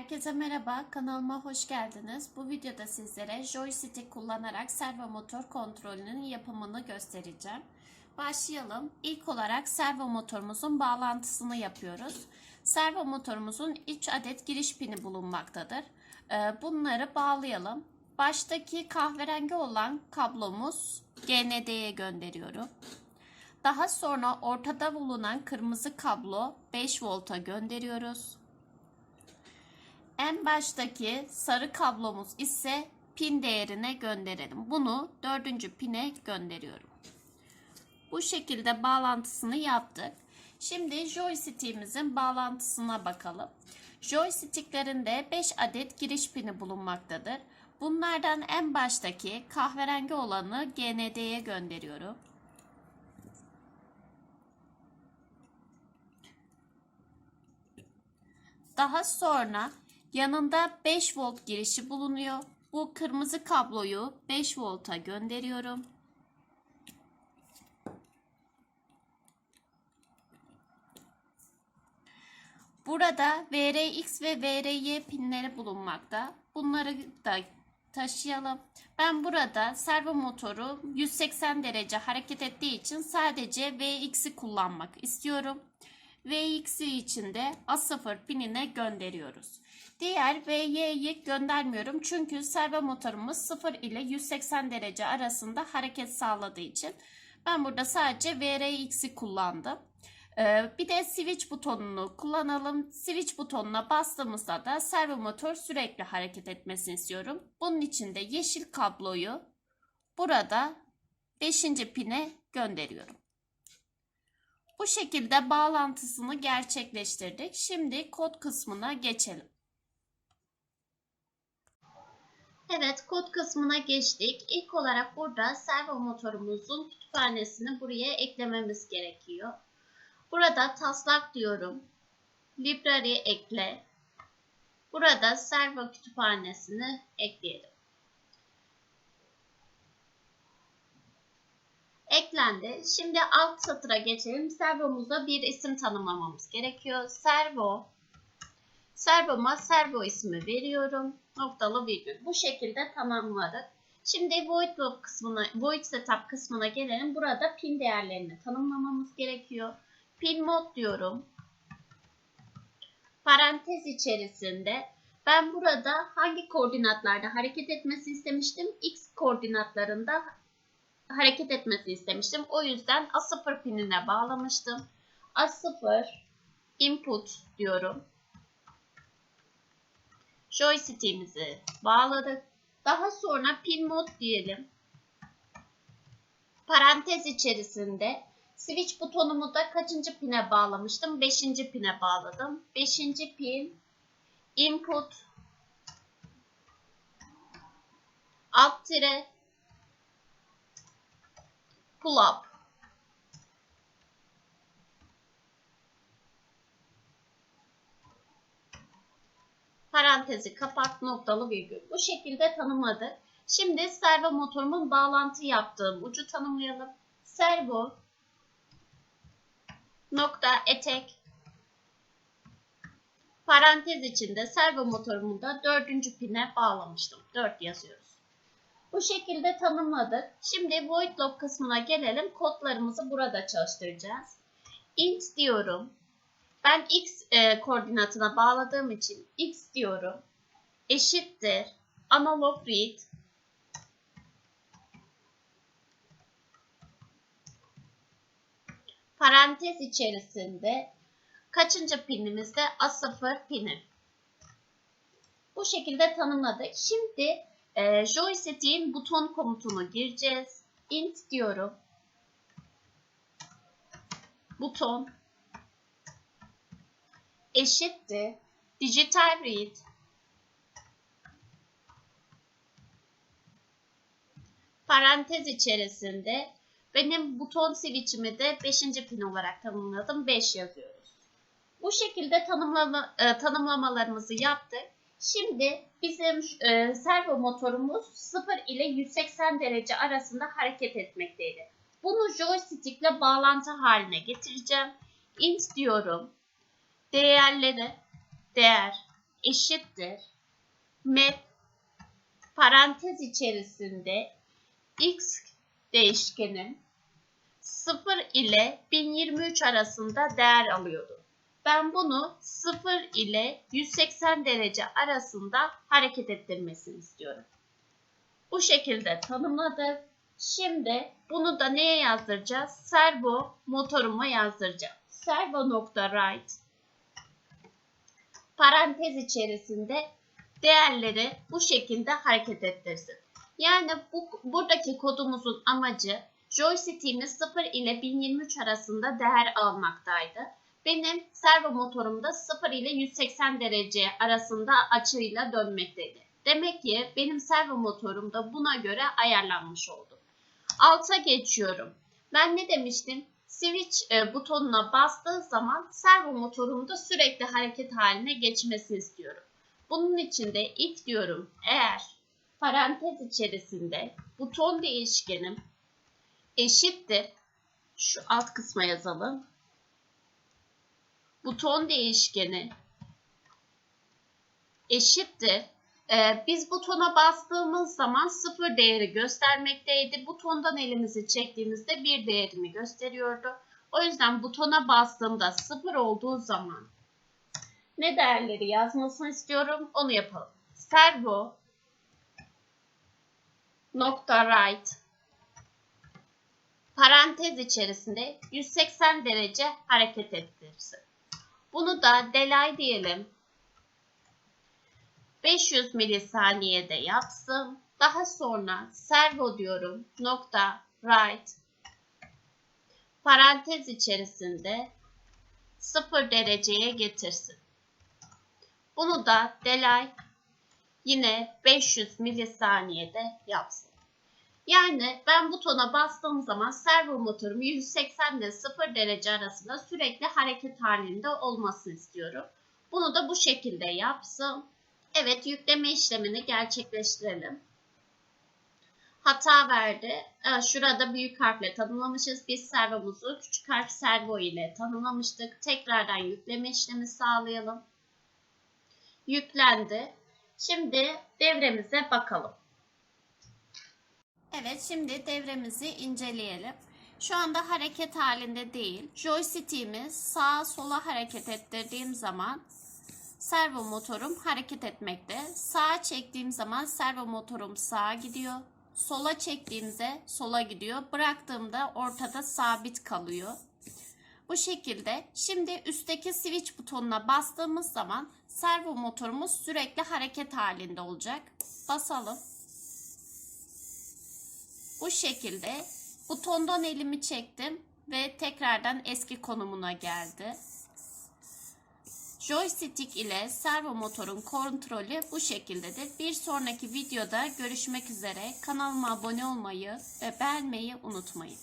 Herkese merhaba, kanalıma hoş geldiniz. Bu videoda sizlere joystick kullanarak servo motor kontrolünün yapımını göstereceğim. Başlayalım. İlk olarak servo motorumuzun bağlantısını yapıyoruz. Servo motorumuzun 3 adet giriş pini bulunmaktadır. Ee, Bunları bağlayalım. Baştaki kahverengi olan kablomuz GND'ye gönderiyorum. Daha sonra ortada bulunan kırmızı kablo 5 volta gönderiyoruz. En baştaki sarı kablomuz ise pin değerine gönderelim. Bunu dördüncü pine gönderiyorum. Bu şekilde bağlantısını yaptık. Şimdi joystick'imizin bağlantısına bakalım. Joystick'lerinde 5 adet giriş pini bulunmaktadır. Bunlardan en baştaki kahverengi olanı GND'ye gönderiyorum. Daha sonra yanında 5 volt girişi bulunuyor. Bu kırmızı kabloyu 5 volta gönderiyorum. Burada VRX ve VRY pinleri bulunmakta. Bunları da taşıyalım. Ben burada servo motoru 180 derece hareket ettiği için sadece VX'i kullanmak istiyorum. VX'i için de A0 pinine gönderiyoruz. Diğer VY'yi göndermiyorum çünkü servo motorumuz 0 ile 180 derece arasında hareket sağladığı için ben burada sadece VRX'i kullandım. Ee, Bir de switch butonunu kullanalım. Switch butonuna bastığımızda da servo motor sürekli hareket etmesini istiyorum. Bunun için de yeşil kabloyu burada 5. pine gönderiyorum. Bu şekilde bağlantısını gerçekleştirdik. Şimdi kod kısmına geçelim. Evet kod kısmına geçtik. İlk olarak burada servo motorumuzun kütüphanesini buraya eklememiz gerekiyor. Burada taslak diyorum. Library ekle. Burada servo kütüphanesini ekleyelim. Eklendi. Şimdi alt satıra geçelim. Servomuza bir isim tanımlamamız gerekiyor. Servo. Servoma servo ismi veriyorum. Noktalı virgül. Bu şekilde tamamladık. Şimdi void loop kısmına, void setup kısmına gelelim. Burada pin değerlerini tanımlamamız gerekiyor. Pin mod diyorum. Parantez içerisinde ben burada hangi koordinatlarda hareket etmesi istemiştim? X koordinatlarında hareket etmesi istemiştim. O yüzden A0 pinine bağlamıştım. A0 input diyorum. Joystick'imizi bağladık. Daha sonra pin mod diyelim. Parantez içerisinde switch butonumu da kaçıncı pine bağlamıştım? 5. pine bağladım. 5. pin input alt tire pull up parantezi kapat noktalı virgül. Bu şekilde tanımladık. Şimdi servo motorumun bağlantı yaptığım ucu tanımlayalım. Servo nokta etek parantez içinde servo motorumu da dördüncü pine bağlamıştım. 4 yazıyoruz. Bu şekilde tanımladık. Şimdi void loop kısmına gelelim. Kodlarımızı burada çalıştıracağız. int diyorum. Ben x e, koordinatına bağladığım için x diyorum. Eşittir. Analog read. Parantez içerisinde kaçıncı pinimizde A0 pini. Bu şekilde tanımladık. Şimdi e, joystick'in buton komutunu gireceğiz. int diyorum. Buton eşittir digital read parantez içerisinde benim buton switch'imi de 5. pin olarak tanımladım. 5 yazıyoruz. Bu şekilde tanımlama, e, tanımlamalarımızı yaptık. Şimdi bizim e, servo motorumuz 0 ile 180 derece arasında hareket etmekteydi. Bunu joystick ile bağlantı haline getireceğim. int diyorum değerleri değer eşittir map parantez içerisinde x değişkenim 0 ile 1023 arasında değer alıyordu. Ben bunu 0 ile 180 derece arasında hareket ettirmesini istiyorum. Bu şekilde tanımladık. Şimdi bunu da neye yazdıracağız? Servo motoruma yazdıracağım. Servo nokta right parantez içerisinde değerleri bu şekilde hareket ettirsin. Yani bu, buradaki kodumuzun amacı joystick'imiz 0 ile 1023 arasında değer almaktaydı. Benim servo motorumda 0 ile 180 derece arasında açıyla dönmekteydi. Demek ki benim servo motorum da buna göre ayarlanmış oldu. Alta geçiyorum. Ben ne demiştim? Switch e, butonuna bastığı zaman servo motorumda sürekli hareket haline geçmesini istiyorum. Bunun için de if diyorum. Eğer parantez içerisinde buton değişkenim eşittir. Şu alt kısma yazalım. Buton değişkeni eşittir. Ee, biz butona bastığımız zaman sıfır değeri göstermekteydi. Butondan elimizi çektiğimizde bir değerini gösteriyordu. O yüzden butona bastığımda sıfır olduğu zaman ne değerleri yazmasını istiyorum onu yapalım. Servo nokta right parantez içerisinde 180 derece hareket ettirsin. Bunu da delay diyelim. 500 milisaniyede yapsın. Daha sonra servo diyorum nokta right parantez içerisinde 0 dereceye getirsin. Bunu da delay yine 500 milisaniyede yapsın. Yani ben butona bastığım zaman servo motorum 180 ile 0 derece arasında sürekli hareket halinde olmasını istiyorum. Bunu da bu şekilde yapsın. Evet yükleme işlemini gerçekleştirelim. Hata verdi. Ee, Şurada büyük harfle tanımlamışız. Biz servomuzu küçük harf servo ile tanımlamıştık. Tekrardan yükleme işlemi sağlayalım. Yüklendi. Şimdi devremize bakalım. Evet şimdi devremizi inceleyelim. Şu anda hareket halinde değil. Joystick'imi sağa sola hareket ettirdiğim zaman servo motorum hareket etmekte. Sağa çektiğim zaman servo motorum sağa gidiyor. Sola çektiğimde sola gidiyor. Bıraktığımda ortada sabit kalıyor. Bu şekilde şimdi üstteki switch butonuna bastığımız zaman servo motorumuz sürekli hareket halinde olacak. Basalım. Bu şekilde butondan elimi çektim ve tekrardan eski konumuna geldi. Joystick ile servo motorun kontrolü bu şekildedir. Bir sonraki videoda görüşmek üzere. Kanalıma abone olmayı ve beğenmeyi unutmayın.